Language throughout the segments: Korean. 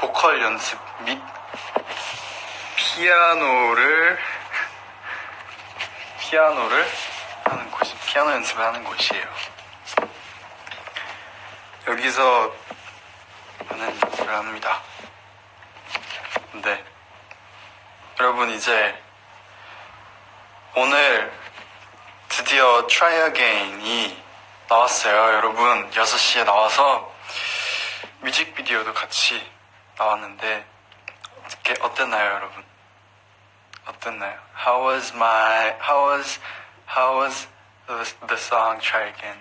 보컬 연습 및 피아노를 피아노를 하는 곳이 피아노 연습을 하는 곳이에요. 여기서 하는 연습을 합니다. 네. 여러분 이제 오늘 드디어 Try Again이 나왔어요. 여러분 6시에 나와서 뮤직비디오도 같이 나왔는데 어떻게 어땠나요, 여러분? 어땠나요? How was my How was How was the, the song Try Again?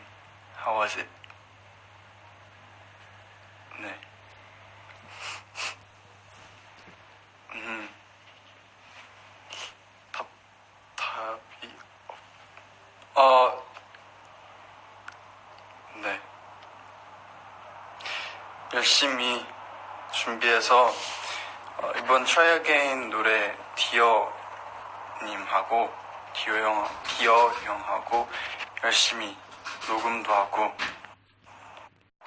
How was it? 네. 음. 답 답이 없- 어 네. 열심히 준비해서 어, 이번 Try Again 노래 디어님하고 디어 형, 디어 형하고 열심히 녹음도 하고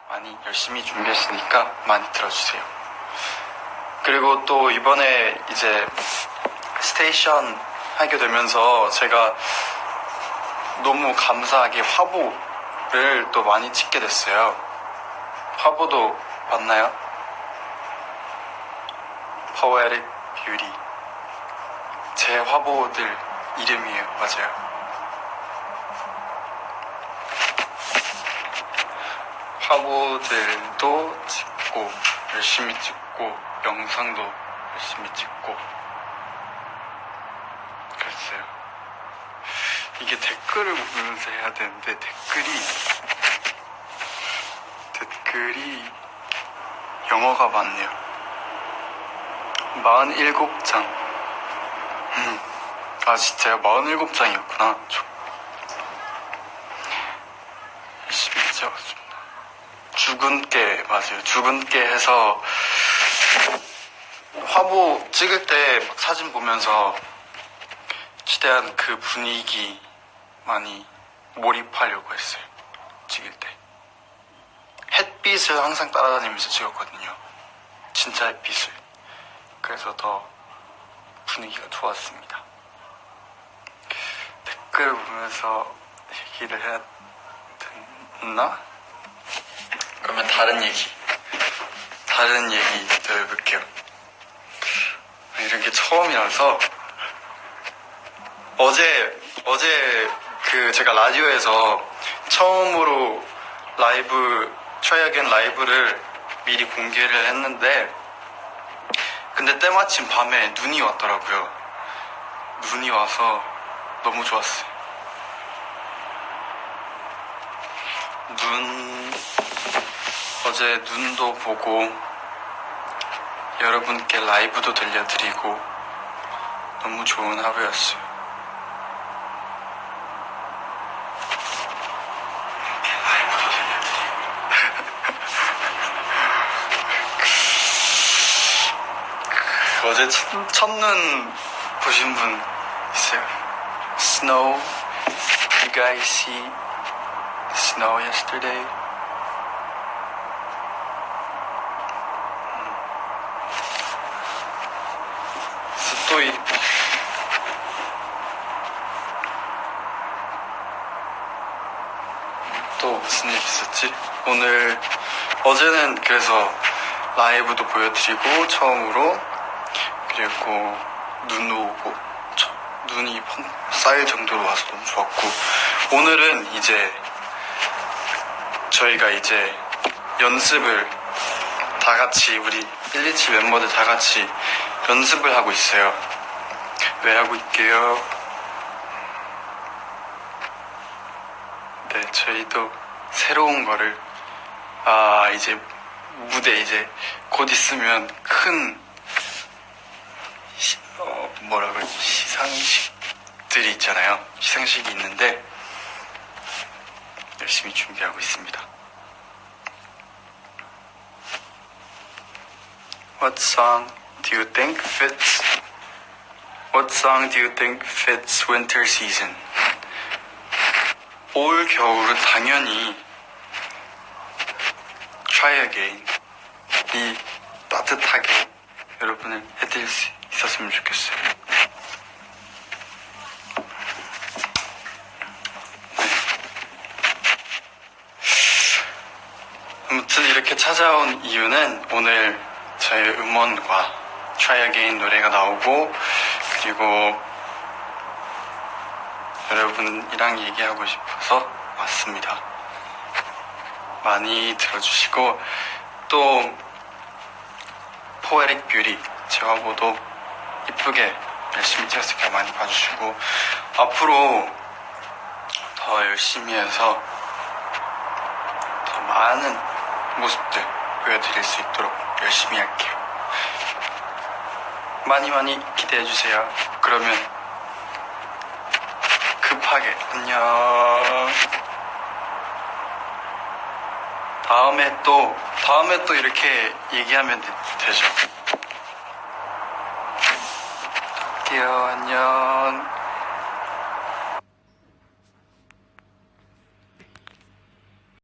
많이 열심히 준비했으니까 많이 들어주세요. 그리고 또 이번에 이제 스테이션 하게 되면서 제가 너무 감사하게 화보를 또 많이 찍게 됐어요. 화보도 봤나요? Poetic Beauty. 제 화보들 이름이에요. 맞아요. 화보들도 찍고, 열심히 찍고, 영상도 열심히 찍고, 그랬어요. 이게 댓글을 보면서 해야 되는데, 댓글이, 댓글이 영어가 많네요. 47장. 음. 아, 진짜요? 47장이었구나. 열심히 찍었습니다. 죽은 깨, 맞아요. 죽은 깨 해서 화보 찍을 때막 사진 보면서 최대한 그 분위기 많이 몰입하려고 했어요. 찍을 때. 햇빛을 항상 따라다니면서 찍었거든요. 진짜 햇빛을. 그래서 더 분위기가 좋았습니다. 댓글 보면서 얘기를 해야 됐나? 그러면 다른 얘기. 다른 얘기 더 해볼게요. 이런 게 처음이라서 어제 어제 그 제가 라디오에서 처음으로 라이브 트라이어겐 라이브를 미리 공개를 했는데 근데 때마침 밤에 눈이 왔더라고요. 눈이 와서 너무 좋았어요. 눈 어제 눈도 보고 여러분께 라이브도 들려드리고 너무 좋은 하루였어요. 라이브도 들려드리고 어제 첫, 첫눈 보신 분 있어요? Snow. You guys see snow yesterday? 그래서 또 이, 또 무슨 일 있었지? 오늘 어제는 그래서 라이브도 보여드리고 처음으로 그리고 눈 오고 저- 눈이 펑 쌓일 정도로 와서 너무 좋았고 오늘은 이제 저희가 이제 연습을 다 같이 우리 127 멤버들 다 같이 연습을 하고 있어요. 왜 하고 있게요? 네, 저희도 새로운 거를 아 이제 무대 이제 곧 있으면 큰 뭐라 그러지 시상식들이 있잖아요. 시상식이 있는데 열심히 준비하고 있습니다. What song do you think fits? What song do you think fits winter season? 올 겨울은 당연히 Try Again이 따뜻하게 여러분을 해드릴 수 있었으면 좋겠어요. 네. 아무튼 이렇게 찾아온 이유는 오늘 저의 음원과 Try Again 노래가 나오고 그리고 여러분이랑 얘기하고 싶어서 왔습니다. 많이 들어주시고 또 포에릭 뷰티 제 화보도 이쁘게 열심히 찍었으니까 많이 봐주시고 앞으로 더 열심히 해서 더 많은 모습들 보여드릴 수 있도록 열심히 할게요. 많이 많이 기대해 주세요. 그러면 급하게 안녕. 다음에 또 다음에 또 이렇게 얘기하면 되, 되죠. 갈게요. 안녕.